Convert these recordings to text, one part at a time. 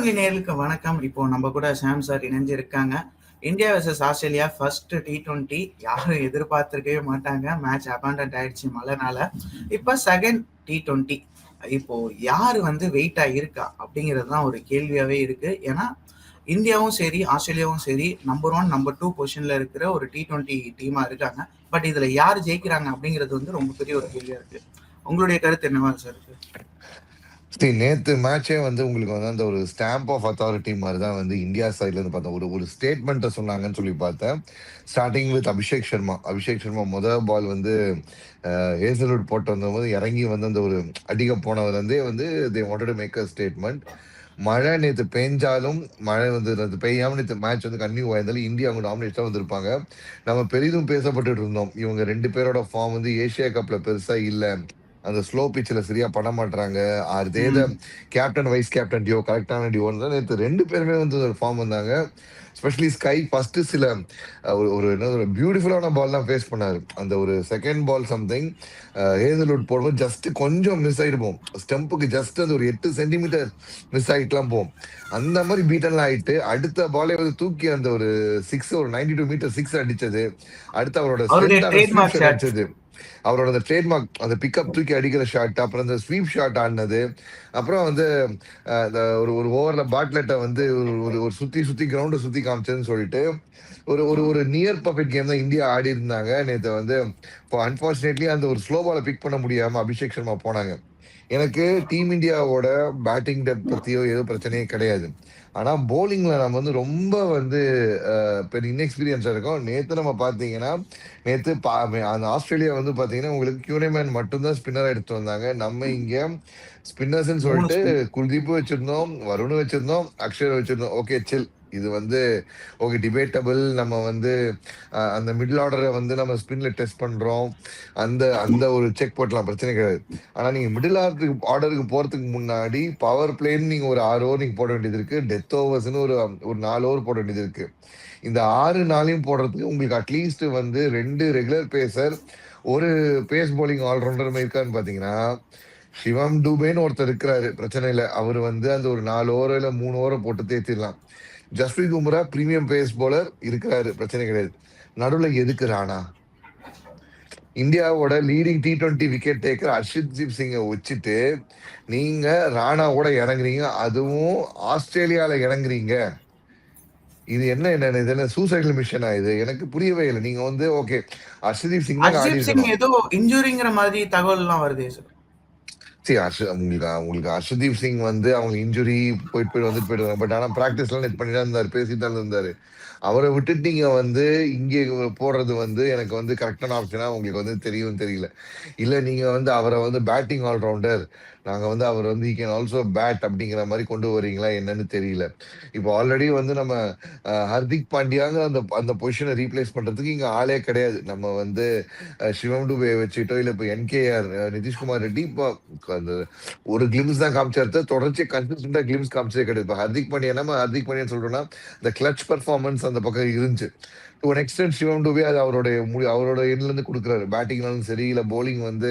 Only நேர்களுக்கு வணக்கம். இப்போ நம்ம கூட சாம் சார் இணைஞ்சு இருக்காங்க India versus Australia first T twenty யாரும் எதிர்பார்த்துருக்கவே மாட்டாங்க. மேட்ச் அபாண்டன்ட் ஆயிடுச்சு மழைனால. இப்போ செகண்ட் டி டுவெண்ட்டி இப்போ யார் வந்து வெயிட்டா இருக்கா அப்படிங்கிறது தான் ஒரு கேள்வியாவே இருக்கு. ஏன்னா இந்தியாவும் சரி ஆஸ்திரேலியாவும் சரி நம்பர் ஒன் நம்பர் டூ பொசிஷன்ல இருக்கிற ஒரு டி ட்வெண்ட்டி டீமா இருக்காங்க. பட் இதுல யார் ஜெயிக்கிறாங்க அப்படிங்கிறது வந்து ரொம்ப பெரிய ஒரு கேள்வியா இருக்கு. உங்களுடைய கருத்து என்னவா சார்? இருக்கு ஸ்ரீ நேற்று மேட்சே வந்து உங்களுக்கு வந்து அந்த ஒரு ஸ்டாம்ப் ஆஃப் அத்தாரிட்டி மாதிரி தான் வந்து இந்தியா சைட்லேருந்து இருந்து ஒரு ஒரு ஸ்டேட்மெண்ட்டை சொன்னாங்கன்னு சொல்லி பார்த்தேன். ஸ்டார்டிங் வித் அபிஷேக் சர்மா அபிஷேக் சர்மா முதல் பால் வந்து ஏசலூட் போட்டு வந்தபோது இறங்கி வந்து அந்த ஒரு அடிக்க போனதுலேருந்தே வந்து they wanted make a statement மழை நேற்று பெஞ்சாலும் மழை வந்து நேற்று பெய்யாமல் நேற்று மேட்ச் வந்து கன்னியூ ஆயிருந்தாலும் இந்தியா அவங்க டாமினேட் வந்திருப்பாங்க. நம்ம பெரிதும் பேசப்பட்டுட்டு இருந்தோம். இவங்க ரெண்டு பேரோட ஃபார்ம் வந்து ஏஷியா கப்பில் பெருசாக இல்லை. அந்த ஸ்லோ பிச்சில் சரியா பண்ண மாட்டாங்க ஆறு தேத கேப்டன் வைஸ் கேப்டன் டியோ கரெக்டான டியோன்னு தான். நேற்று ரெண்டு பேருமே வந்து ஒரு ஃபார்ம் வந்தாங்க. ஸ்பெஷலி ஸ்கை ஃபர்ஸ்ட் சில ஒரு ஒரு என்ன ஒரு பியூட்டிஃபுல்லான பால் தான் ஃபேஸ் பண்ணாரு. அந்த ஒரு செகண்ட் பால் சம்திங் ஹேசல்வுட் போடும்போது ஜஸ்ட் கொஞ்சம் மிஸ் ஆயிடுவோம். ஸ்டெம்புக்கு ஜஸ்ட் அந்த ஒரு எட்டு சென்டிமீட்டர் மிஸ் ஆகிட்டுலாம் போகும். அந்த மாதிரி பீட்டன்லாம் ஆயிட்டு அடுத்த பாலே வந்து தூக்கி அந்த ஒரு சிக்ஸ் ஒரு நைன்டி டூ மீட்டர் சிக்ஸ் அடிச்சது. அடுத்து அவரோட அடிச்சது. அவரோட அந்த ட்ரேட்மார்க் அந்த பிக்கப் தூக்கி அடிக்கிற ஷாட் அப்புறம் அந்த ஸ்வீப் ஷாட் ஆடினது. அப்புறம் வந்து அந்த ஒரு ஒரு ஓவரில் பாட்லெட்டை வந்து ஒரு ஒரு சுற்றி சுற்றி கிரவுண்டை சுற்றி காமிச்சதுன்னு சொல்லிட்டு ஒரு ஒரு ஒரு நியர் பர்ஃபெக்ட் கேம் தான் இந்தியா ஆடி இருந்தாங்க நேற்று வந்து இப்போ அன்ஃபார்ச்சுனேட்லி அந்த ஒரு ஸ்லோ பாலை பிக் பண்ண முடியாமல் அபிஷேக் சர்மா போனாங்க. எனக்கு டீம் இந்தியாவோட பேட்டிங் டெப் பற்றியோ ஏதோ பிரச்சனையே கிடையாது. ஆனா போலிங்ல நம்ம வந்து ரொம்ப வந்து பெரிய இன்எக்ஸ்பீரியன்ஸா இருக்கும். நேத்து நம்ம பாத்தீங்கன்னா நேத்து அந்த ஆஸ்திரேலியா வந்து பாத்தீங்கன்னா உங்களுக்கு கியூனேமேன் மட்டும்தான் ஸ்பின்னர் எடுத்து வந்தாங்க. நம்ம இங்க ஸ்பின்னர்ஸ்ன்னு சொல்லிட்டு குல்தீப் வச்சிருந்தோம் வருண் வச்சிருந்தோம் அக்ஷர் வச்சிருந்தோம். ஓகே சில் இது வந்து ஓகே டிபேட்டபிள் நம்ம வந்து அந்த மிடில் ஆர்டரை வந்து நம்ம ஸ்பின்ல டெஸ்ட் பண்றோம். அந்த அந்த ஒரு செக் போட்டலாம் பிரச்சனை கிடையாது. ஆனா நீங்க மிடில் ஆர்டருக்கு ஆர்டருக்கு போறதுக்கு முன்னாடி பவர் பிளேன்னு நீங்க ஒரு ஆறு ஓவர் நீங்க போட வேண்டியது இருக்கு. டெத் ஓவர்ஸ்னு ஒரு ஒரு நாலு ஓவர் போட வேண்டியது இருக்கு. இந்த ஆறு நாளையும் போடுறதுக்கு உங்களுக்கு அட்லீஸ்ட் வந்து ரெண்டு ரெகுலர் பேசர் ஒரு பேஸ் போலிங் ஆல்ரவுண்டர் இருக்கான்னு பாத்தீங்கன்னா சிவம் டூபேன்னு ஒருத்தர் இருக்கிறாரு. பிரச்சனை இல்லை. அவர் வந்து அந்த ஒரு நாலு ஓவர் இல்லை மூணு ஓவரை போட்டு தேத்திடலாம். Jasprit Bumrah premium pace bowler இருக்கிறாரு. பிரச்சனை கிடையாது. நடுவில் எதுக்கு ராணா? இந்தியாவோட leading T twenty wicket taker Arshdeep சிங்கை வச்சுட்டு நீங்க ராணாவோட இறங்குறீங்க. அதுவும் ஆஸ்திரேலியால இறங்குறீங்க. இது என்ன என்ன இது என்ன சூசைடல் மிஷனா இது? எனக்கு புரியவே இல்லை. நீங்க வந்து ஓகே அர்ஷதீப் சிங் ஏதோ இன்ஜுரிங்கிற மாதிரி தகவல் எல்லாம் வருது சரி உங்களுக்கு உங்களுக்கு அர்ஷதீப் சிங் வந்து அவங்க இன்ஜுரி போயிட்டு போயிட்டு வந்துட்டு போயிட்டு பட் ஆனால் ப்ராக்டிஸ்லாம் நெட் பண்ணி தான் இருந்தார் பேசி தான் இருந்தார். அவரை விட்டுட்டு நீங்கள் வந்து இங்கே போடுறது வந்து எனக்கு வந்து கரெக்டான ஆப்ஷனாக உங்களுக்கு வந்து தெரியும் தெரியல. இல்லை நீங்கள் வந்து அவரை வந்து பேட்டிங் ஆல்ரவுண்டர் நாங்க வந்து அவர் வந்து ஈ கேன் ஆல்சோ பேட் அப்படிங்கிற மாதிரி கொண்டு வரீங்களா என்னன்னு தெரியல. இப்போ ஆல்ரெடி வந்து நம்ம ஹர்திக் பாண்டியாங்க அந்த அந்த பொசிஷனை ரீப்ளேஸ் பண்றதுக்கு இங்க ஆளே கிடையாது. நம்ம வந்து சிவம் டுபே வச்சுட்டோ இல்ல இப்போ என்கேஆர் நிதிஷ்குமார் ரெட்டி இப்போ அந்த ஒரு கிளிம்ஸ் தான் காமிச்சாரு தொடர்ச்சி கன்சிஸ்டண்டா கிளிம்ஸ் காமிச்சதே கிடையாது. இப்போ ஹர்திக் பாண்டியா நம்ம ஹர்திக் பாண்டியான்னு சொல்றோம்னா இந்த கிளச் பர்ஃபார்மன்ஸ் அந்த பக்கம் இருந்துச்சு. ஒரு எக்ஸ்டென்ட் சிவம் டூபே அது அவருடைய முடி அவரோட எண்ட்லேருந்து கொடுக்குறாரு. பேட்டிங்னாலும் சரி இல்லை போலிங் வந்து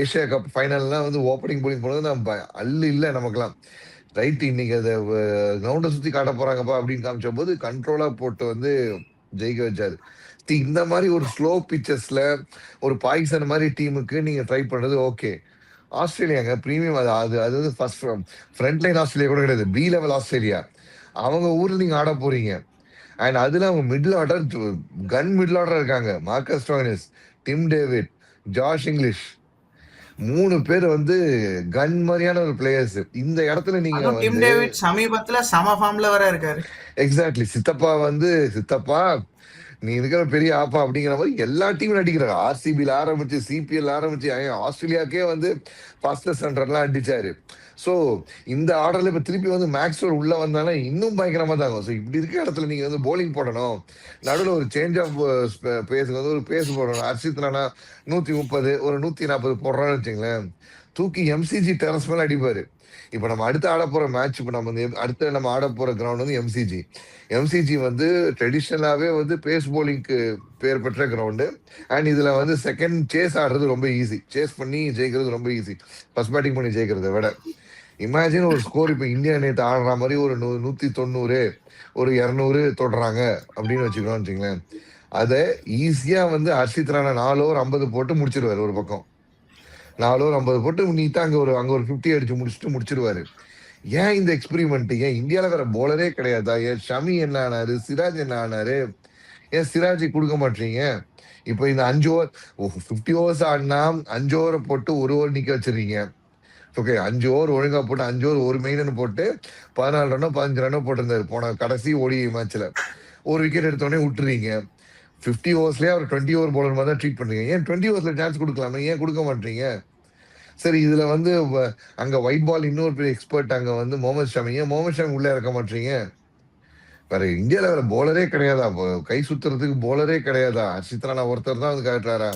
ஏஷியா கப் ஃபைனல்லாம் வந்து ஓப்பனிங் போலிங் போனது நம்ம அல்லு இல்லை நமக்குலாம் ரைட் இன்னைக்கு அதை கிரவுண்டை சுற்றி காட்ட போறாங்கப்பா அப்படின்னு காமிச்ச போது கண்ட்ரோலாக போட்டு வந்து ஜெயிக்க வச்சாரு. இந்த மாதிரி ஒரு ஸ்லோ பிச்சர்ஸில் ஒரு பாகிஸ்தான் மாதிரி டீமுக்கு நீங்கள் ட்ரை பண்ணுறது ஓகே ஆஸ்திரேலியாங்க ப்ரீமியம் அது அது அது வந்து ஃபர்ஸ்ட் ஃப்ரண்ட் லைன் ஆஸ்திரேலியா கூட கிடையாது பி லெவல் ஆஸ்திரேலியா. அவங்க ஊரில் நீங்கள் ஆட போகிறீங்க அண்ட் அதுல அவங்க middle order gun middle order இருக்காங்க. Marcus Stoinis Tim David George Inglis மூணு பேர் வந்து கன் மாதிரியான ஒரு பிளேயர்ஸ் இந்த இடத்துல நீங்க டிம் டேவிட் சமீபத்துல சம ஃபார்ம்ல வர இருக்காரு. எக்ஸாக்ட்லி சித்தப்பா வந்து சித்தப்பா நீ இருக்கிற பெரிய ஆப்பா அப்படிங்கிற மாதிரி எல்லா டீமும் அடிக்கிறாங்க ஆர்சிபில ஆரம்பிச்சு சிபிஎல் ஆரம்பிச்சு ஆஸ்திரேலியாக்கே வந்து ஃபாஸ்டஸ்ட் சென்டர்லாம் அடிச்சாரு. ஸோ இந்த ஆர்டர்ல இப்போ திருப்பி வந்து மேக்ஸ்வல் உள்ள வந்தாலே இன்னும் பயங்கரமா தான் ஸோ இப்படி இருக்க இடத்துல நீங்க வந்து போலிங் போடணும். நடுவில் ஒரு சேஞ்ச் ஆஃப் பேஸுக்கு வந்து ஒரு பேஸ் போடணும். அர்ஷித் நூற்றி நூத்தி முப்பது ஒரு நூத்தி நாற்பது போடுறான்னு வச்சுங்களேன். தூக்கி எம்சிஜி டெரஸ் மேல அடிப்பாரு. இப்போ நம்ம அடுத்து ஆட போற மேட்ச் இப்போ நம்ம வந்து அடுத்த நம்ம ஆட போற கிரவுண்ட் வந்து எம்சிஜி எம்சிஜி வந்து ட்ரெடிஷ்னலாகவே வந்து பேஸ் போலிங்க்கு பேர் பெற்ற கிரவுண்டு அண்ட் இதில் வந்து செகண்ட் சேஸ் ஆடுறது ரொம்ப ஈஸி சேஸ் பண்ணி ஜெயிக்கிறது ரொம்ப ஈஸி ஃபர்ஸ்ட் பேட்டிங் பண்ணி ஜெயிக்கிறத விட. இமேஜின் ஒரு ஸ்கோர் இப்போ இந்தியா நேற்று ஆடுற மாதிரி ஒரு நூ- நூற்றி தொண்ணூறு ஒரு இரநூறு தொடுறாங்க அப்படின்னு வச்சுக்கணும் வச்சுங்களேன் அதை ஈஸியாக வந்து ஹர்ஷித் ராணா நாலு ஓவர் ஐம்பது போட்டு முடிச்சிருவார் ஒரு பக்கம். நாலு ஓவர் ஐம்பது போட்டு நீட்டா அங்கே ஒரு அங்கே ஒரு ஃபிஃப்டி அடிச்சு முடிச்சுட்டு முடிச்சிருவாரு. ஏன் இந்த எக்ஸ்பெரிமெண்ட் ஏன் இந்தியாவில் வேற போலரே கிடையாதா? ஏன் ஷமி என்ன ஆனாரு சிராஜ் என்ன ஆனாரு ஏன் சிராஜி கொடுக்க மாட்டீங்க? இப்போ இந்த அஞ்சு ஓவர் ஃபிஃப்டி ஓவர்ஸ் ஆடினா அஞ்சு ஓவரை போட்டு ஒரு ஓவர் நிற்க வச்சிருக்கீங்க ஓகே அஞ்சு ஓவர் ஒழுங்கா போட்டு அஞ்சு ஓவர் ஒரு மெயின் போட்டு பதினாலு ரன்னோ பதினஞ்சு ரன்னோ போட்டிருந்தாரு. போன கடைசி ஓடி மேட்ச்ல ஒரு விக்கெட் எடுத்தோடனே விட்டுறீங்க. ஃபிஃப்டி ஓவர்ஸ்லயே அவர் டுவெண்ட்டி ஓவர் போலர் மாதிரி தான் ட்ரீட் பண்றீங்க. ஏன் டுவெண்ட்டி ஓவர்ஸ்ல சான்ஸ் கொடுக்கலாமே? ஏன் கொடுக்க மாட்டீங்க? சரி இதுல வந்து அங்கே அங்க ஒயிட் பால் இன்னொரு பெரிய எக்ஸ்பர்ட் அங்க வந்து முகமது ஷமி ஏன் முகமது ஷமி உள்ள இறக்க மாட்டீங்க? வேற இந்தியாவில் வேற போலரே கிடையாதா? கை சுத்துறதுக்கு போலரே கிடையாதா? ஹர்ஷித்ரானா ஒருத்தர் தான் வந்து காட்டுறாரா?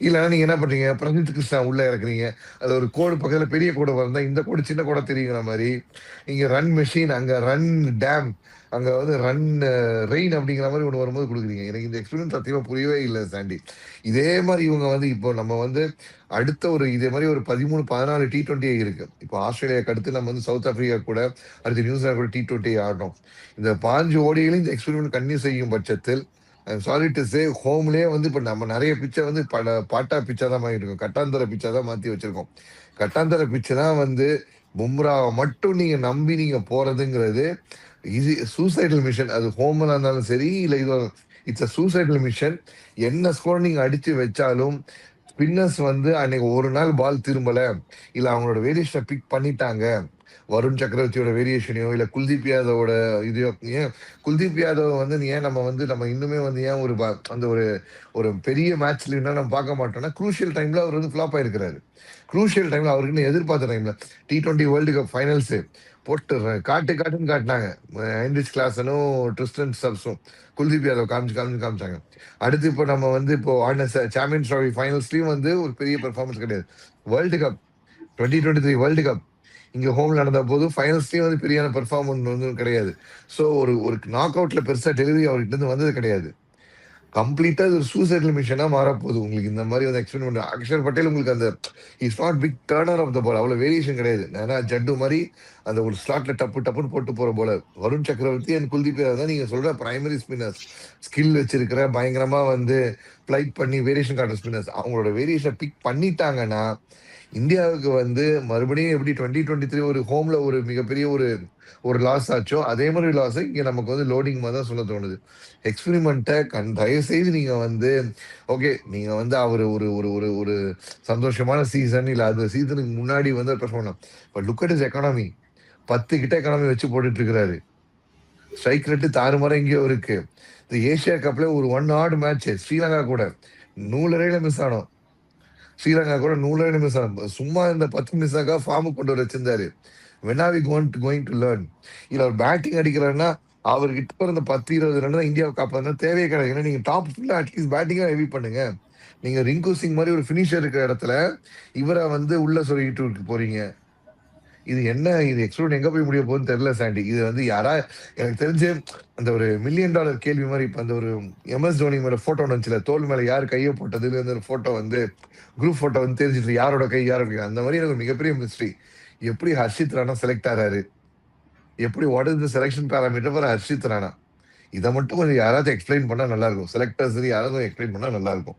இல்லைன்னா நீங்க என்ன பண்றீங்க? பிரசித் கிருஷ்ணா உள்ள இறக்குறீங்க. அது ஒரு கோடு பக்கத்துல பெரிய கோடு வந்தா இந்த கோடு சின்ன கோடை தெரியுங்கிற மாதிரி. இங்க ரன் மெஷின் அங்க ரன் டேம் அங்க வந்து ரன் ரெயின் அப்படிங்கிற மாதிரி ஒன்று வரும்போது கொடுக்குறீங்க. எனக்கு இந்த எக்ஸ்பீரியன்ஸ் சத்தியமா புரியவே இல்லை சாண்டி. இதே மாதிரி இவங்க வந்து இப்போ நம்ம வந்து அடுத்த ஒரு இதே மாதிரி ஒரு பதிமூணு பதினாலு டி டுவெண்ட்டி இருக்கு. இப்போ ஆஸ்திரேலியாவுக்கு அடுத்து நம்ம வந்து சவுத் ஆப்பிரிக்கா கூட அடுத்து நியூசிலாந்து கூட டி டுவெண்ட்டி ஆடணும். இந்த பாஞ்சு ஓடிகளையும் இந்த எக்ஸ்பெரிமெண்ட் கன்னியூ செய்யும் பட்சத்தில் சாரி டு சே ஹோம்லேயே வந்து இப்போ நம்ம நிறைய பிச்சை வந்து பல பாட்டா பிச்சை தான் மாறிட்டு இருக்கோம் கட்டாந்தர பிச்சை தான் மாற்றி வச்சுருக்கோம். கட்டாந்தர பிச்சை தான் வந்து பும்ராவை மட்டும் நீங்கள் நம்பி நீங்கள் போகிறதுங்கிறது இது சூசைடல் மிஷன் அது ஹோமில் இருந்தாலும் சரி இல்லை இது இட்ஸ் அ சூசைடல் மிஷன் என்ன ஸ்கோர் நீங்கள் அடித்து வச்சாலும் ஸ்பின்னர்ஸ் வந்து அன்னைக்கு ஒரு நாள் பால் திரும்பல. இல்ல அவங்களோட வேரியேஷனை பிக் பண்ணிட்டாங்க. வருண் சக்கரவர்த்தியோட வேரியேஷனையோ இல்ல குல்தீப் யாதவோட இதையோ ஏன் குல்தீப் யாதவ் வந்து ஏன் நம்ம வந்து நம்ம இன்னுமே வந்து ஏன் ஒரு அந்த ஒரு ஒரு பெரிய மேட்ச்ல என்ன நம்ம பார்க்க மாட்டோம்னா குரூஷியல் டைம்ல அவர் வந்து ஃபிளாப் ஆயிருக்கிறாரு. குரூஷியல் டைம்ல அவருக்குன்னு எதிர்பார்த்த டைம்ல T twenty world cup finals போட்டுடுறேன் காட்டு காட்டுன்னு காட்டினாங்க. ஹென்ரிச் கிளாஸனும் ட்ரிஸ்டன் சப்ஸும் குல்தீப் யாதவ் காமிச்சு காமிச்சு காமிச்சாங்க. அடுத்து இப்போ நம்ம வந்து இப்போ ஆடின சாம்பியன்ஸ் ட்ராஃபி ஃபைனல்ஸ்லையும் வந்து ஒரு பெரிய பெர்ஃபார்மன்ஸ் கிடையாது. World cup twenty twenty three world cup இங்கே ஹோமில் நடந்த போது ஃபைனல்ஸ்லையும் வந்து பெரியான பெர்ஃபார்மன்ஸ் வந்து கிடையாது. ஸோ ஒரு ஒரு நாக் அவுட்டில் பெருசாக டெலிவரி அவர்கிட்ட இருந்து வந்தது கிடையாது. கம்ப்ளீட்டா இது ஒரு சூசைடல் மிஷனா மாறப்போகுது. உங்களுக்கு இந்த மாதிரி வந்து எக்ஸ்பிளைன் அக்ஷர் பட்டேல் உங்களுக்கு அந்த is not big turner off the ball அவ்வளவு வேரியேஷன் கிடையாது. ஏன்னா ஜட்டு மாதிரி அந்த ஒரு ஸ்லாட்ல டப்பு டப்புன்னு போட்டு போற போல. வருண் சக்கரவர்த்தி அண்ட் குல்தீப் யாதவ் தான் நீங்க சொல்ற பிரைமரி ஸ்பின்னர்ஸ் ஸ்கில் வச்சிருக்கிற பயங்கரமா வந்து ஃபிளைட் பண்ணி வேரியேஷன் காட்டுற ஸ்பின்னர்ஸ் அவங்களோட வேரியேஷனை பிக் பண்ணிட்டாங்கன்னா இந்தியாவுக்கு வந்து மறுபடியும் எப்படி டுவெண்ட்டி டுவெண்ட்டி த்ரீ ஒரு ஹோம்ல ஒரு மிகப்பெரிய ஒரு ஒரு லாஸ் ஆச்சோ அதே மாதிரி லாஸ் இங்க நமக்கு வந்து லோடிங் மாதிரி தான் சொல்ல தோணுது. எக்ஸ்பெரிமெண்ட்டை கண் தயவு செய்து நீங்க வந்து ஓகே நீங்க வந்து அவர் ஒரு ஒரு ஒரு ஒரு சந்தோஷமான சீசன் இல்லை அந்த சீசனுக்கு முன்னாடி வந்து perform but look at is economy பத்து கிட்ட எக்கானமி வச்சு போட்டுட்டு இருக்கிறாரு ஸ்ட்ரைக் ரேட்டு தாறுமாற எங்கேயோ இருக்கு. இந்த ஏசியா கப்ல ஒரு ஒன் ஆட் மேட்ச் ஸ்ரீலங்கா கூட. நூலரையில மிஸ் ஆனோம். ஸ்ரீலங்கா கூட நூலரையில நிமிஷம் சும்மா இந்த பத்து மிஸ் ஆகா ஃபார்ம் கொண்டு வர வச்சிருந்தாரு. வெனாவி கோன் கோயிங் டு லேர்ன் இல்ல அவர் பேட்டிங் அடிக்கிறாருன்னா அவர்கிட்ட இருந்த பத்து இருபது ரன் தான் இந்தியாவை காப்பாதுனா தேவையே கிடையாது. ஏன்னா நீங்க டாப் ஃபுல்லா அட்லீஸ்ட் பேட்டிங்காக ஹெவி பண்ணுங்க. நீங்க ரிங்கு சிங் மாதிரி ஒரு ஃபினிஷர் இருக்கிற இடத்துல இவரை வந்து உள்ள சொல்லிட்டு போறீங்க. இது என்ன? இது எக்ஸ்ப்ளோர் எங்க போய் முடிய போகுதுன்னு தெரியல சாண்டி. இது வந்து யாரா எனக்கு தெரிஞ்சு அந்த ஒரு மில்லியன் டாலர் கேள்வி மாதிரி இப்ப அந்த ஒரு எம்எஸ் தோனி மேல போட்டோ வந்துச்சுல தோல் மேல யார் கையை போட்டதுல ஒரு போட்டோ வந்து குரூப் போட்டோ வந்து தெரிஞ்சிட்டு யாரோட கை யார் அந்த மாதிரி எனக்கு மிகப்பெரிய மிஸ்ட்ரி எப்படி ஹர்ஷித் ராணா செலக்ட் ஆறாரு? எப்படி what is the selection parameter for Harshit Rana? இதை மட்டும் கொஞ்சம் யாராவது எக்ஸ்பிளைன் பண்ணா நல்லா இருக்கும். செலக்டர்ஸ் யாராவது எக்ஸ்பிளைன் பண்ணா நல்லா இருக்கும்.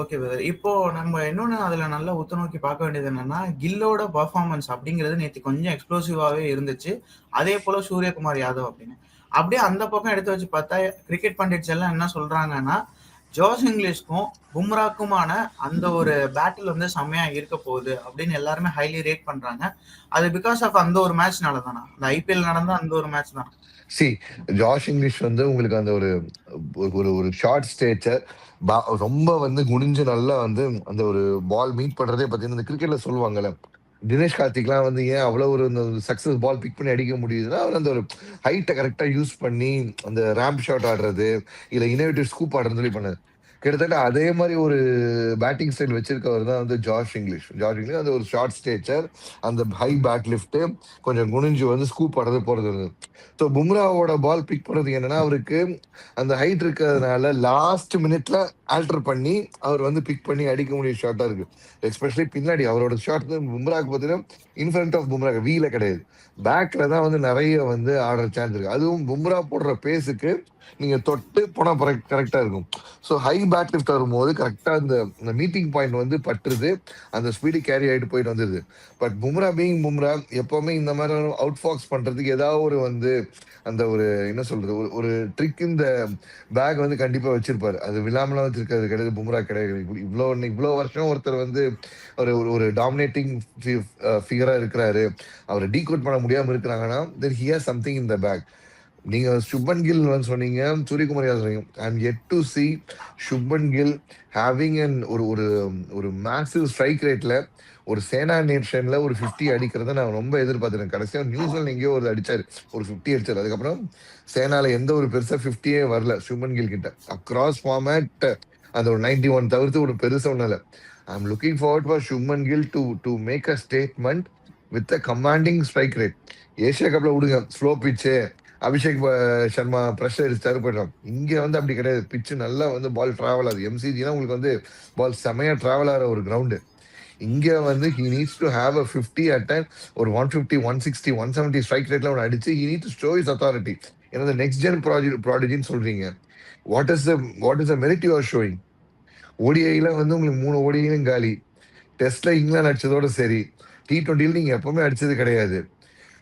ஓகே பிரதர் இப்போ நம்ம இன்னொன்னு அதுல நல்லா உத்து நோக்கி பார்க்க வேண்டியது என்னன்னா கில்லோட பர்ஃபார்மன்ஸ் அப்படிங்கிறது நேற்று கொஞ்சம் எக்ஸ்ப்ளோசிவாகவே இருந்துச்சு. அதே போல சூரியகுமார் யாதவ் அப்படின்னு. அப்படியே அந்த பக்கம் எடுத்து வச்சு பார்த்தா கிரிக்கெட் பண்டிட்ஸ் எல்லாம் என்ன சொல்றாங்கன்னா ஜோஸ் இங்கிலீஷ்க்கும் பும்ராக்குமான அந்த ஒரு பேட்டில் வந்து செம்மையா இருக்க போகுது அப்படின்னு எல்லாருமே ஹைலி ரேட் பண்றாங்க. அது பிகாஸ் ஆஃப் அந்த ஒரு மேட்ச்னால தானா அந்த ஐபிஎல் நடந்த அந்த ஒரு மேட்ச் தான். சி ஜாஷ் இங்கிலீஷ் வந்து உங்களுக்கு அந்த ஒரு ஒரு ஒரு ஷார்ட் ஸ்டேச்சர் ரொம்ப வந்து குனிஞ்சு நல்லா வந்து அந்த ஒரு பால் மீட் பண்றதே பார்த்தீங்கன்னா இந்த கிரிக்கெட்ல சொல்லுவாங்கல்ல. தினேஷ் கார்த்திக்லாம் வந்து ஏன் அவ்வளோ ஒரு சக்ஸஸ் பால் பிக் பண்ணி அடிக்க முடியுதுன்னா அவர் அந்த ஒரு ஹைட்டை கரெக்டாக யூஸ் பண்ணி அந்த ரேம்ப் ஷாட் ஆடுறது இல்லை இனோவேட்டிவ் ஸ்கூப் ஆடுறதுன்னு சொல்லி பண்ணது கிட்டத்தட்ட அதே மாதிரி ஒரு பேட்டிங் ஸ்டைல் வச்சிருக்கவர் தான் வந்து ஜார்ஜ் இங்கிலீஷ் ஜார்ஜ் இங்கிலீஷ் அந்த ஒரு ஷார்ட் ஸ்டேச்சர் அந்த ஹை பேக் லிஃப்ட் கொஞ்சம் குனிஞ்சு வந்து ஸ்கூப் படுறது போறது ஸோ பும்ராவோட பால் பிக் பண்ணுறது என்னன்னா அவருக்கு அந்த ஹைட் இருக்கிறதுனால லாஸ்ட் மினிட்ல ஆல்டர் பண்ணி அவர் வந்து பிக் பண்ணி அடிக்க முடிய ஷார்ட்டாக இருக்கு. எஸ்பெஷலி பின்னாடி அவரோட ஷார்ட் வந்து பும்ராக்கு பார்த்தீங்கன்னா இன்ஃபிரண்ட் ஆஃப் பும்ரா வீல கிடையாது. பேக்ல தான் வந்து நிறைய வந்து ஆடுற சான்ஸ் இருக்கு. அதுவும் பும்ரா போடுற பேஸுக்கு நீங்க தொட்டு போனா கரெக்டா இருக்கும். ஸோ ஹை பேக் லிஃப்ட் வரும்போது கரெக்டா அந்த மீட்டிங் பாயிண்ட் வந்து பட்டுருது. அந்த ஸ்பீடு கேரி ஆகிட்டு போயிட்டு வந்துருது. பட் பும்ரா பீங் பும்ரா எப்பவுமே இந்த மாதிரி அவுட் ஃபாக்ஸ் பண்றதுக்கு ஏதாவது ஒரு வந்து அந்த ஒரு என்ன சொல்றது ஒரு ஒரு ட்ரிக் இந்த பேக் வந்து கண்டிப்பா வச்சிருப்பாரு. அது விழாமலாம் வச்சிருக்கிறது கிடையாது பும்ரா கிடையாது. இவ்வளோ இவ்வளோ வருஷம் ஒருத்தர் வந்து ஒரு ஒரு டாமினேட்டிங் ஃபிகரா இருக்கிறாரு. அவரை டீகோட் பண்ண முடியாம இருக்கிறாங்கன்னா தென் ஹியர் சம்திங் இந்த பேக் நீங்க சுப்பன் கில் வந்து சொன்னீங்க சூரியகுமார் யாதவ் சொன்னீங்க? I'm at to see Shubman Gill having and ஒரு ஒரு ஒரு மேசிவ் ஸ்ட்ரைக் ரேட்ல ஒரு சேனா நேஷன்ல ஒரு ஃபிஃப்டி அடிக்கிறத நான் ரொம்ப எதிர்பார்த்துறேன் கடைசியாக நியூசிலாந்து எங்கேயோ ஒரு அடிச்சாரு ஒரு ஃபிஃப்டி அடிச்சாரு. அதுக்கப்புறம் சேனால எந்த ஒரு பெருசா ஃபிஃப்டியே வரல சுமன் கில் கிட்ட. அக்ராஸ் ஃபார்மேட் அந்த ஒரு நைன்டி ஒன் தவிர்த்து ஒரு பெருசா ஒன்றும் இல்லை. I am looking forward for Shubman Gill to to make a statement with a commanding strike rate Asia கப்ல விடுங்க ஸ்லோ பிச்சு அபிஷேக் சர்மா ப்ரெஷர் அடிச்சாரு போயிடும் இங்க வந்து அப்படி கிடையாது. பிச்சு நல்லா வந்து பால் டிராவல் ஆகுது. எம்சிஜினா உங்களுக்கு வந்து பால் செமையா டிராவல் ஆகிற ஒரு கிரவுண்டு இங்க வந்து he needs to have a fifty at ஒரு one fifty one sixty one seventy strike ரேட்ல ஒன்று அடிச்சு he need to show is authority ஏன்னா நெக்ஸ்ட் ஜென் ப்ராஜெக்ட் ப்ராடஜின்னு சொல்றீங்க. What is the what is the merit you are showing ஓடிஐயில் வந்து உங்களுக்கு மூணு ஓடிஐலும் காலி. டெஸ்ட்ல இங்கிலாந்து அடிச்சதோட சரி. டி ட்வெண்ட்டியில் நீங்கள் எப்பவுமே அடிச்சது கிடையாது.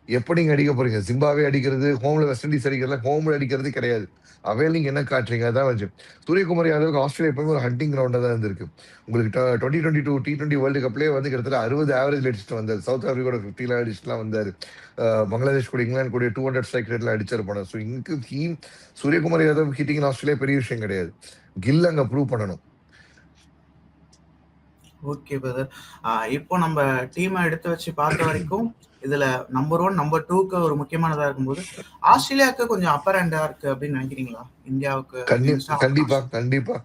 எப்படிங்க அடிக்க போறீங்க? ஜிம்பாவே அடிக்கிறது ஹோம்ல வெஸ்ட் இண்டீஸ் அடிக்கிறதுல ஹோம்ல அடிக்கிறது கிடையாது. அவையில் நீங்க என்ன காட்டுறீங்க? அதான் வச்சு சூரியகுமார் யாதவுக்கு ஆஸ்திரேலியா எப்பவுமே ஒரு ஹண்டிங் கிரவுண்டா தான் இருந்திருக்கு. உங்களுக்கு twenty twenty two T twenty world கப்லேயே வந்து கிட்டத்தட்ட அறுபது ஆவரேஜ் அடிச்சுட்டு வந்தார். சவுத் ஆப்பிரிக்கோட ஃபிஃப்டில அடிச்சுட்டுலாம் வந்தார். பங்களாதேஷ் கூட இங்கிலாந்து கூட டூ ஹண்ட்ரட் ஸ்ட்ரைக் ரேட்ல அடிச்சாரு போன ஸோ இங்கு him Suryakumar Yadav hitting Australia பெரிய விஷயம் கிடையாது. கில் அங்கே ப்ரூவ் பண்ணணும். ஓகே பிரதர் இப்போ நம்ம டீமை எடுத்து வச்சு பார்த்த வரைக்கும் இதுல நம்பர் ஒன் நம்பர் டூக்கு ஒரு முக்கியமானதா இருக்கும்போது ஆஸ்திரேலியாவுக்கு கொஞ்சம் அப்பர் ஹேண்டா இருக்கு அப்படின்னு நினைக்கிறீங்களா? இந்தியாவுக்கு கண்டிப்பா கண்டிப்பா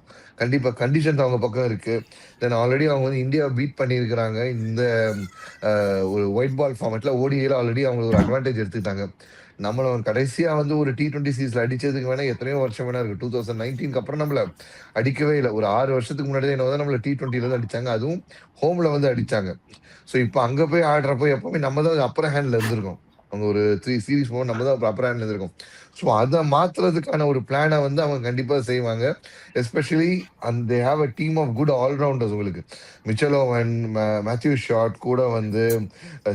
கண்டிப்பா. கண்டிஷன்ஸ் அவங்க பக்கம் இருக்கு. தென் ஆல்ரெடி அவங்க வந்து இந்தியா பீட் பண்ணியிருக்கிறாங்க. இந்த ஒரு ஒயிட் பால் ஃபார்மேட்ல ஓடிஏல ஆல்ரெடி அவங்க ஒரு அட்வான்டேஜ் எடுத்துக்கிட்டாங்க. நம்மள கடைசியா வந்து ஒரு டி டுவெண்ட்டி சீரீஸ்ல அடிச்சதுக்கு வேணா எத்தனையோ வருஷம் வேணா இருக்கு. டூ தௌசண்ட் நைன்டீன் அப்புறம் நம்மள அடிக்கவே இல்லை. ஒரு ஆறு வருஷத்துக்கு முன்னாடி என்ன நம்மள டி டுவெண்ட்டில தான் அடிச்சாங்க. அதுவும் ஹோம்ல வந்து அடிச்சாங்க. ஸோ இப்போ அங்க போய் ஆடுறப்போ எப்பவுமே நம்ம தான் அப்பர் ஹேண்ட்ல இருந்திருக்கோம். அவங்க ஒரு த்ரீ சீரீஸ் போக நம்ம தான் அப்பர் ஹேண்ட்ல இருந்திருக்கோம். ஸோ அதை மாத்துறதுக்கான ஒரு பிளானை வந்து அவங்க கண்டிப்பாக செய்வாங்க. எஸ்பெஷலி அந்த they have a team of good allrounders உங்களுக்கு. மிச்சலோவன் மேத்யூ ஷாட் கூட வந்து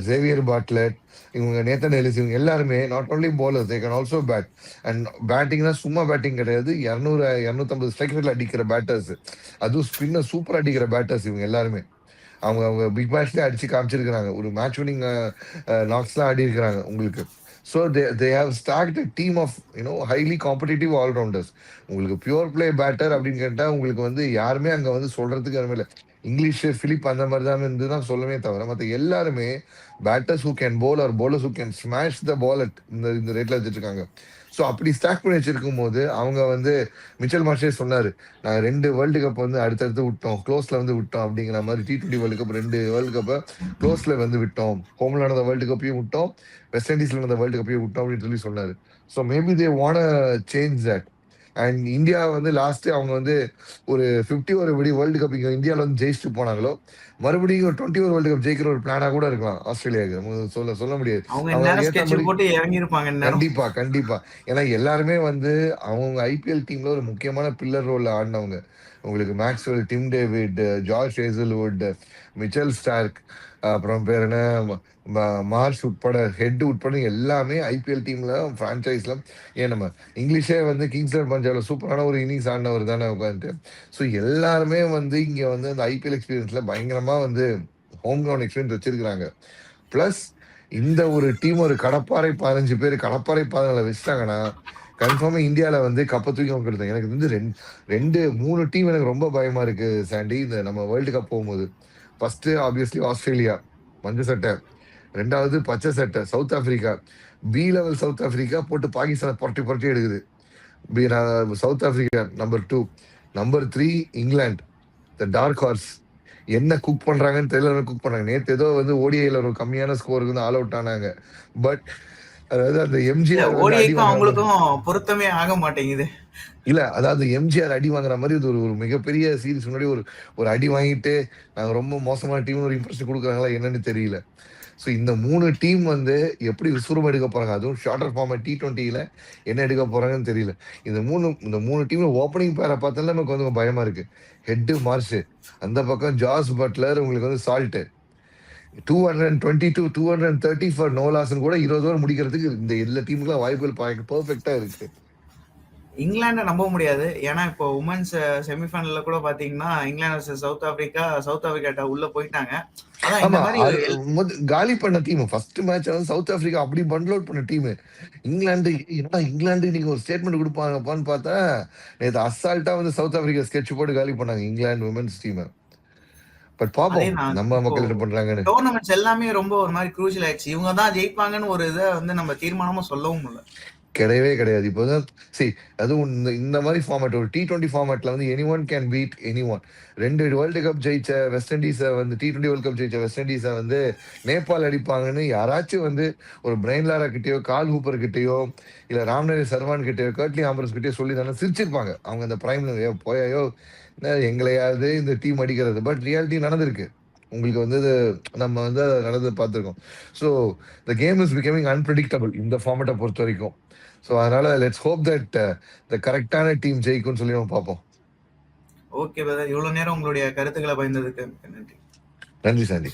சேவியர் பாட்லெட் இவங்க நேத்தன் எலிஸ் இவங்க எல்லாருமே not only bowlers they can also bat and பேட்டிங்னா சும்மா பேட்டிங் கிடையாது. இரநூறு இரநூத்தம்பது ஸ்ட்ரைக் ரேட்ல அடிக்கிற பேட்டர்ஸ் அதுவும் ஸ்பின்னர் சூப்பர் அடிக்கிற பேட்டர்ஸ் இவங்க எல்லாருமே. அவங்க அவங்க பிக் மேட்ச்லேயே அடிச்சு காமிச்சிருக்கிறாங்க. ஒரு மேட்ச் வினிங் நாக்ஸ்லாம் ஆடி இருக்கிறாங்க உங்களுக்கு. So they they have start a team of you know highly competitive allrounders உங்களுக்கு பியூர் பிளே பேட்டர் அப்படின்னு கேட்டால் உங்களுக்கு வந்து யாருமே அங்கே வந்து சொல்றதுக்கு யாருமே இல்லை. இங்கிலீஷ் ஃபிலிப் அந்த மாதிரி தான் இருந்து தான் சொல்லவே தவிர மற்ற எல்லாருமே batters who can bowl or bowlers who can smash the ball இந்த இந்த ரேட்டில் வச்சுருக்காங்க. ஸோ அப்படி ஸ்டாக் பண்ணி வச்சிருக்கும் போது அவங்க வந்து மிச்சல் மார்ஷே சொன்னார் நாங்கள் ரெண்டு வேர்ல்டு கப் வந்து அடுத்தடுத்து விட்டோம் க்ளோஸில் வந்து விட்டோம் அப்படிங்கிற மாதிரி டி டுவெண்ட்டி வேர்ல்டு கப் ரெண்டு வேர்ல்டு கப்பை க்ளோஸில் வந்து விட்டோம். ஹோமில் நடந்த வேர்ல்டு கப்பையும் விட்டோம் வெஸ்ட் இண்டீஸில் நடந்த வேர்ல்டு கப்பையும் விட்டோம் அப்படின்னு சொல்லி சொன்னார். So maybe they want change that and India வந்து லாஸ்ட் அவங்க வந்து ஒரு ஃபிஃப்டி ஒரு படி வேர்ல்டு கப் இங்க இந்தியாவில் வந்து ஜெயிச்சுட்டு போனாங்களோ மறுபடியும் ஒரு டுவெண்ட்டி ஒரு வேர்ல்டு கப் ஜெயிக்கிற ஒரு பிளானா கூட இருக்கலாம் ஆஸ்திரேலியாவுக்கு. சொல்ல சொல்ல முடியாது. கண்டிப்பா கண்டிப்பா. ஏன்னா எல்லாருமே வந்து அவங்க ஐபிஎல் டீம்ல ஒரு முக்கியமான பில்லர் ரோல்ல ஆடினவங்க. உங்களுக்கு Maxwell Tim David George Hazlewood Mitchell Starc அப்புறம் பேர் என்ன? மார்ச் உட்பட ஹெட் உட்பட எல்லாமே ஐபிஎல் டீம்ல ஃப்ரான்ச்சைஸ்ல ஏன் நம்ம இங்கிலீஷே வந்து கிங்ஸ்லர் பஞ்சாப்ல சூப்பரான ஒரு இன்னிங்ஸ் ஆடினவர் தானே உட்காந்துட்டு ஸோ எல்லாருமே வந்து இங்க வந்து அந்த ஐபிஎல் எக்ஸ்பீரியன்ஸ்ல பயங்கரமா வந்து ஹோம் கிரவுண்ட் எக்ஸ்பீரியன்ஸ் வச்சிருக்கிறாங்க. பிளஸ் இந்த ஒரு டீம் ஒரு கடப்பாறை பதினஞ்சு பேர் கடப்பாறை பதினால வச்சுட்டாங்கன்னா கன்ஃபார்மாக இந்தியாவில் வந்து கப்ப தூக்கி அவங்க எனக்கு வந்து ரெண்டு ரெண்டு மூணு டீம் எனக்கு ரொம்ப பயமாக இருக்குது சாண்டி இந்த நம்ம வேர்ல்டு கப் போகும்போது. ஃபஸ்ட்டு ஆப்வியஸ்லி ஆஸ்திரேலியா மஞ்சள் சட்டை. ரெண்டாவது பச்சை சட்டை. South Africa B level South Africa போட்டு பாகிஸ்தானை புரட்டி புரட்டி எடுக்குது. B South Africa number two number three England the dark horse என்ன குக் பண்ணுறாங்கன்னு தெரியல குக் பண்ணுறாங்க நேற்று ஏதோ வந்து ஓடிஐயில் ஒரு கம்மியான ஸ்கோருக்கு வந்து ஆல் அவுட் ஆனாங்க. பட் அதாவது அந்த எம்ஜிஆர் மாதிரி அவங்களுக்கும் பொருத்தமே ஆக மாட்டேங்குது. இல்ல அதாவது எம்ஜிஆர் அடி வாங்குற மாதிரி இது ஒரு ஒரு மிகப்பெரிய சீரிஸ் முன்னாடி ஒரு ஒரு அடி வாங்கிட்டு நாங்க ரொம்ப மோசமான டீம் ஒரு இம்ப்ரெஷன் கொடுக்குறாங்களா என்னன்னு தெரியல. ஸோ இந்த மூணு டீம் வந்து எப்படி விஸ்வரம் எடுக்க போறாங்க? அதுவும் ஷார்டர் ஃபார்மேட் டி டுவெண்ட்டியில என்ன எடுக்க போறாங்கன்னு தெரியல. இந்த மூணு இந்த மூணு டீம்ல ஓப்பனிங் பேரை பார்த்தாலும் நமக்கு வந்து பயமா இருக்கு. ஹெட்டு மார்ஷ் அந்த பக்கம் ஜாஸ் பட்லர் உங்களுக்கு வந்து Salt two hundred twenty two two hundred thirty four நோலாசன் கூட இருபது ஓவர் முடிக்கிறதுக்கு இந்த எல்லா டீமுக்குலாம் வாய்ப்புகள் பர்ஃபெக்டா இருக்கு. இங்கிலாண்டை நம்ப முடியாது. ஏன்னா இப்போ உமன்ஸ் செமிஃபைனல்ல கூட பாத்தீங்கன்னா இங்கிலாந்து சவுத் ஆப்பிரிக்கா சவுத் ஆப்பிரிக்காட்ட உள்ள போயிட்டாங்க. காலி பண்ண டீம் ஃபர்ஸ்ட் மேட்ச் வந்து சவுத் ஆப்பிரிக்கா அப்படி பண்டில் அவுட் பண்ண டீம் இங்கிலாந்து என்னடா இங்கிலாந்து நீங்க ஒரு ஸ்டேட்மெண்ட் கொடுப்பாங்கப்பான்னு பார்த்தா நேற்று அசால்ட்டா வந்து சவுத் ஆப்பிரிக்கா ஸ்கெட்ச் போட்டு காலி பண்ணாங்க இங்கிலாந்து உமன்ஸ் டீம் பட் பாப்போம். நம்ம மக்கள் என்ன பண்றாங்கன்னு. டோர்னமெண்ட்ஸ் எல்லாமே ரொம்ப ஒரு மாதிரி குரூஷியல் ஆயிடுச்சு. இவங்க தான் ஜெயிப்பாங்கன்னு ஒரு இதை வந்து நம்ம தீர்மானமா சொல்லவும் முடியல கிடையவே கிடையாது. இப்போ தான் சரி அதுவும் இந்த இந்த மாதிரி ஃபார்மேட் ஒரு டி டுவெண்ட்டி ஃபார்மேட்ல வந்து any one can beat any one ரெண்டு வேர்ல்டு கப் ஜெயிச்ச வெஸ்ட் இண்டீஸை வந்து டி டுவெண்ட்டி வேர்ல்டு கப் ஜெயிச்ச வெஸ்ட் இண்டீஸை வந்து நேபாள் அடிப்பாங்கன்னு யாராச்சும் வந்து ஒரு பிரெயின் லாரா கிட்டயோ கால் ஹூப்பர் கிட்டயோ இல்ல ராம்நரி சர்வான் கிட்டயோ கர்ட்லி ஆம்பரஸ் கிட்டயோ சொல்லி தானே சிரிச்சிருப்பாங்க. அவங்க அந்த பிரைம்ல போயோ எங்களையாவது இந்த டீம் அடிக்கிறது. பட் ரியாலிட்டி நடந்திருக்கு. உங்களுக்கு வந்து இது நம்ம வந்து அது நடந்து பார்த்துருக்கோம். So the game is becoming unpredictable இந்த ஃபார்மேட்டை பொறுத்த வரைக்கும். ஸோ அதனால லெட்ஸ் ஹோப் தட் த கரெக்டான டீம் ஜெயிக்கும்னு சொல்லி நம்ம பார்ப்போம். ஓகே பிரதர் இவ்வளவு நேரம் உங்களுடைய கருத்துக்களை பயந்ததுக்கு நன்றி. நன்றி சாந்தி.